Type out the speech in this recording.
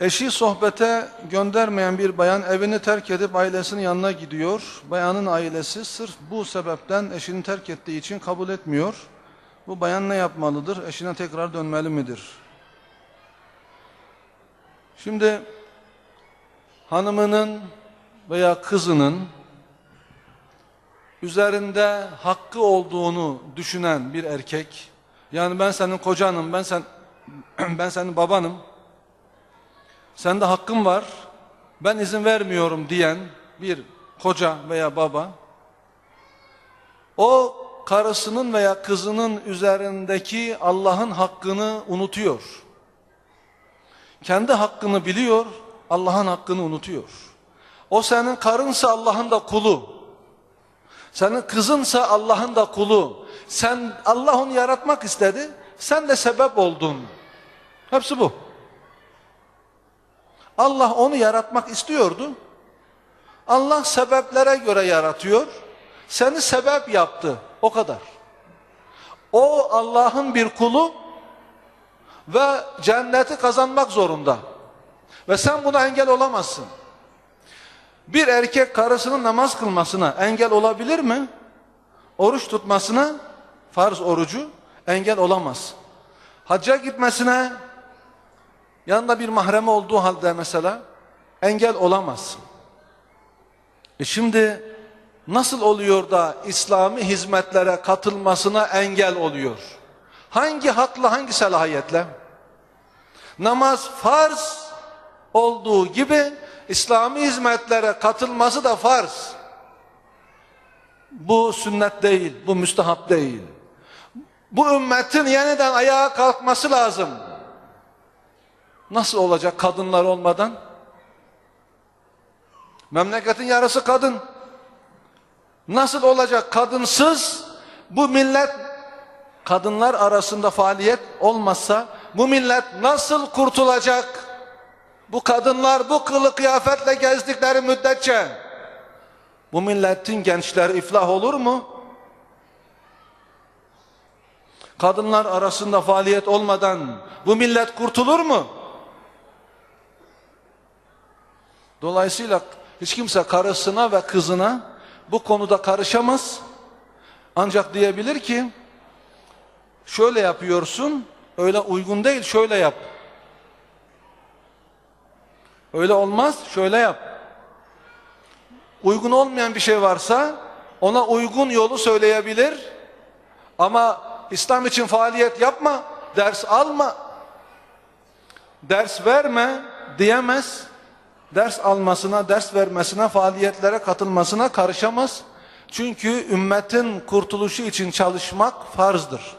Eşi sohbete göndermeyen bir bayan evini terk edip ailesinin yanına gidiyor. Bayanın ailesi sırf bu sebepten eşini terk ettiği için kabul etmiyor. Bu bayan ne yapmalıdır? Eşine tekrar dönmeli midir? Şimdi hanımının veya kızının üzerinde hakkı olduğunu düşünen bir erkek yani ben senin kocanım, ben sen ben senin babanım. Sende hakkım var. Ben izin vermiyorum diyen bir koca veya baba o karısının veya kızının üzerindeki Allah'ın hakkını unutuyor. Kendi hakkını biliyor, Allah'ın hakkını unutuyor. O senin karınsa Allah'ın da kulu. Senin kızınsa Allah'ın da kulu. Sen Allah onu yaratmak istedi. Sen de sebep oldun. Hepsi bu. Allah onu yaratmak istiyordu. Allah sebeplere göre yaratıyor. Seni sebep yaptı. O kadar. O Allah'ın bir kulu ve cenneti kazanmak zorunda. Ve sen buna engel olamazsın. Bir erkek karısının namaz kılmasına engel olabilir mi? Oruç tutmasına, farz orucu engel olamaz. Hacca gitmesine, yanında bir mahremi olduğu halde mesela engel olamaz. E şimdi nasıl oluyor da İslami hizmetlere katılmasına engel oluyor? Hangi hakla, hangi selahiyetle? Namaz farz olduğu gibi İslami hizmetlere katılması da farz. Bu sünnet değil, bu müstehap değil. Bu ümmetin yeniden ayağa kalkması lazım. Nasıl olacak kadınlar olmadan? Memleketin yarısı kadın. Nasıl olacak kadınsız bu millet kadınlar arasında faaliyet olmazsa bu millet nasıl kurtulacak? Bu kadınlar bu kılı kıyafetle gezdikleri müddetçe bu milletin gençleri iflah olur mu? Kadınlar arasında faaliyet olmadan bu millet kurtulur mu? Dolayısıyla hiç kimse karısına ve kızına bu konuda karışamaz. Ancak diyebilir ki şöyle yapıyorsun öyle uygun değil şöyle yap. Öyle olmaz şöyle yap. Uygun olmayan bir şey varsa ona uygun yolu söyleyebilir. Ama İslam için faaliyet yapma, ders alma, ders verme diyemez. Ders almasına, ders vermesine, faaliyetlere katılmasına karışamaz. Çünkü ümmetin kurtuluşu için çalışmak farzdır.